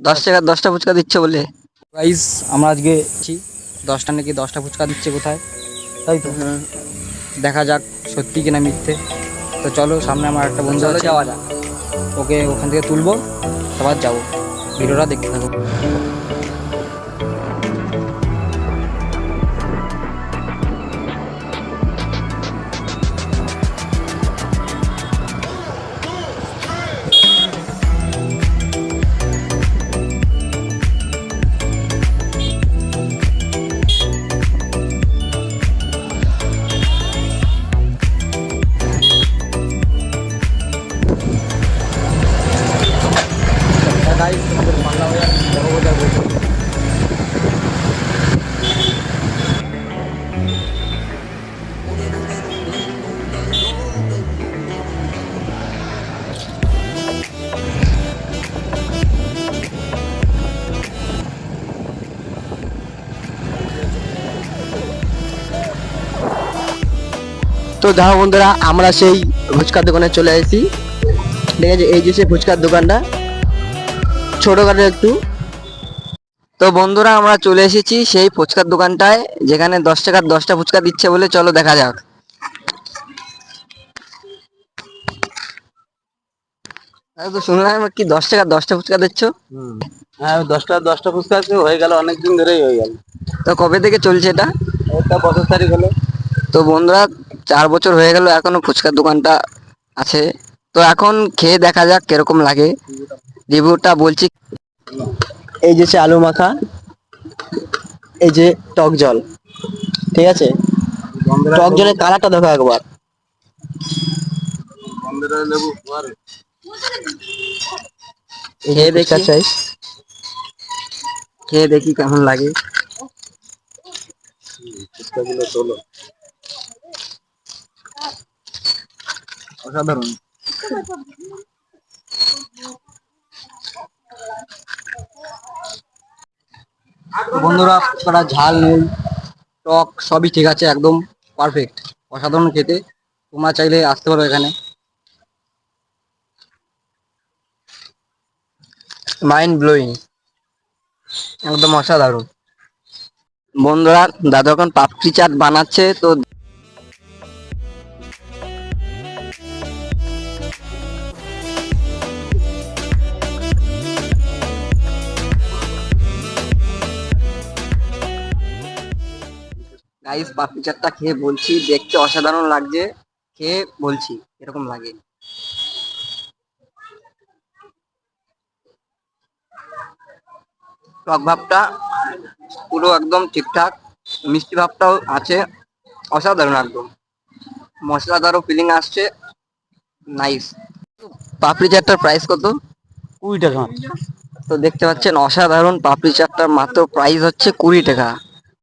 দশ টাকা দশটা ফুচকা দিচ্ছে বলে? প্রাইস আমরা আজকে ছি দশটা নাকি দশটা ফুচকা দিচ্ছে কোথায়? তাই তো? দেখা যাক সত্যি কিনা মিথ্যে। তো চলো সামনে আমার একটা বন্ধু আছে। যাওয়া যাক। ওকে ওখান থেকে তুলবো তারপর যাব। ভিডিওটা দেখতে থাকো। মাল্লা হয়ে দেখো যাব তো দেখো বন্ধুরা, আমরা সেই ফুচকার দোকানে চলে এসেছি। ঠিক আছে, এই যে সেই ফুচকার দোকানটা। ছোটখাটো একটু। তো বন্ধুরা আমরা চলে এসেছি সেই ফুচকার দোকানটায় যেখানে দশ টাকার দশটা ফুচকা দিচ্ছে বলে চলো দেখা যাক। আরে তো শুনলাম কি দশ টাকার দশটা ফুচকা দিচ্ছ? হ্যাঁ দশটা দশটা ফুচকা হয়ে গেল অনেক দিন ধরেই হয়ে গেল। তো কবে থেকে চলছে এটা? একটা বছর তারিখ হলো। তো বন্ধুরা চার বছর হয়ে গেল এখনও ফুচকার দোকানটা আছে। তো এখন খেয়ে দেখা যাক কীরকম লাগে। রিভিউটা বলছি। এই যে আলু মাখা এই যে টক জল ঠিক আছে? টক জলের কালারটা দেখো একবার। খেয়ে দেখি। চাই খেয়ে দেখি কেমন লাগে। অসাধারণ। বন্ধুরা ফুচকাটা ঝাল, নুন, টক সবই ঠিক আছে, একদম পারফেক্ট অসাধারণ খেতে। তোমরা চাইলে আসতে পারো এখানে। মাইন্ড ব্লোয়িং একদম অসাধারণ। বন্ধুরা, দাদা এখন পাপড়ি চাট বানাচ্ছে, তো গাইস পাপড়ি চাটটা খেয়ে বলছি দেখতে অসাধারণ লাগছে খেয়ে বলছি এরকম লাগে। টক ভাবটা পুরো একদম ঠিকঠাক মিষ্টি ভাবটাও আছে অসাধারণ একদম। মশলাদারও ফিলিং আসছে নাইস পাপড়ি চাটটার প্রাইস কত? কুড়ি টাকা। তো দেখতে পাচ্ছেন অসাধারণ পাপড়ি চাটটার মাত্র প্রাইস হচ্ছে কুড়ি টাকা।